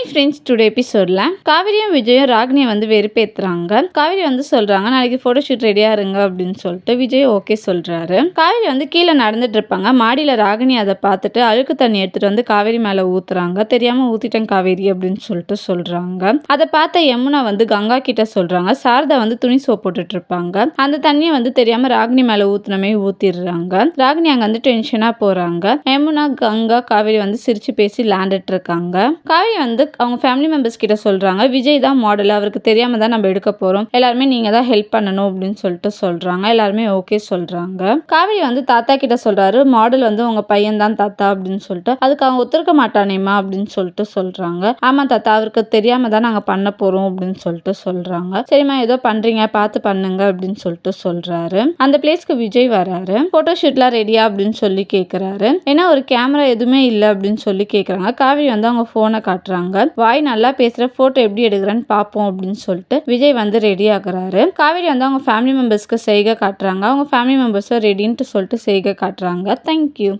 Hi friends today எபிசோடில் காவிரியும் விஜயும் ராகினியை வந்து வெறுப்பேற்றுறாங்க காவிரி வந்து சொல்கிறாங்க நாளைக்கு ஃபோட்டோஷூட் ரெடியாக இருங்க அப்படின்னு சொல்லிட்டு விஜய் ஓகே சொல்கிறாரு காவிரி வந்து கீழே நடந்துட்டு இருப்பாங்க. மாடியில் ராகினி அதை பார்த்துட்டு அழுக்கு தண்ணி எடுத்துகிட்டு வந்து காவேரி மேலே ஊற்றுறாங்க தெரியாமல் ஊற்றிட்டேன் காவேரி அப்படின்னு சொல்லிட்டு சொல்கிறாங்க அதை பார்த்த யமுனா வந்து கங்கா கிட்ட சொல்கிறாங்க சாரதா வந்து துணி சோப் போட்டுட்டு இருப்பாங்க. அந்த தண்ணியை வந்து தெரியாமல் ராகினி மேலே ஊற்றுனமே ஊற்றிடுறாங்க ராகினி அங்கே வந்து டென்ஷனாக போகிறாங்க யமுனா கங்கா காவேரி வந்து சிரித்து பேசி விளாண்டுட்டு இருக்காங்க. காவேரி வந்து அவங்க ஃபேமிலி மெம்பர்ஸ் கிட்ட சொல்கிறாங்க விஜய் தான் மாடல் அவருக்கு தெரியாமல் தான் நம்ம எடுக்க போகிறோம் எல்லாருமே நீங்கள் தான் ஹெல்ப் பண்ணணும் அப்படின்னு சொல்லிட்டு சொல்கிறாங்க எல்லாருமே ஓகே சொல்கிறாங்க காவேரி வந்து தாத்தா கிட்ட சொல்கிறாரு மாடல் வந்து உங்கள் பையன் தான் தாத்தா அப்படின்னு சொல்லிட்டு. அதுக்கு அவங்க ஒத்துருக்க மாட்டானேம்மா அப்படின்னு சொல்லிட்டு சொல்கிறாங்க ஆமாம் தாத்தா அவருக்கு தெரியாமல் தான் நாங்கள் பண்ண போகிறோம் அப்படின்னு சொல்லிட்டு சொல்கிறாங்க சரிம்மா ஏதோ பண்ணுறீங்க பார்த்து பண்ணுங்க அப்படின்னு சொல்லிட்டு சொல்கிறாரு அந்த பிளேஸ்க்கு விஜய் வராரு. ஃபோட்டோ ஷூட்லாம் ரெடியா அப்படின்னு சொல்லி கேட்குறாரு ஏன்னா ஒரு கேமரா எதுவுமே இல்லை அப்படின்னு சொல்லி கேட்குறாங்க காவேரி வந்து அவங்க ஃபோனை காட்டுறாங்க. வாய் நல்லா பேசுற போட்டோ எப்படி எடுக்கிறேன்னு பார்ப்போம் அப்படின்னு சொல்லிட்டு விஜய் வந்து ரெடி ஆகுறாரு. காவேரி வந்து அவங்க ஃபேமிலி மெம்பர்ஸ்க்கு செய்க காட்டுறாங்க. அவங்க ஃபேமிலி மெம்பர்ஸும் ரெடின்ட்டு சொல்லிட்டு செய்க காட்டுறாங்க. தேங்க்யூ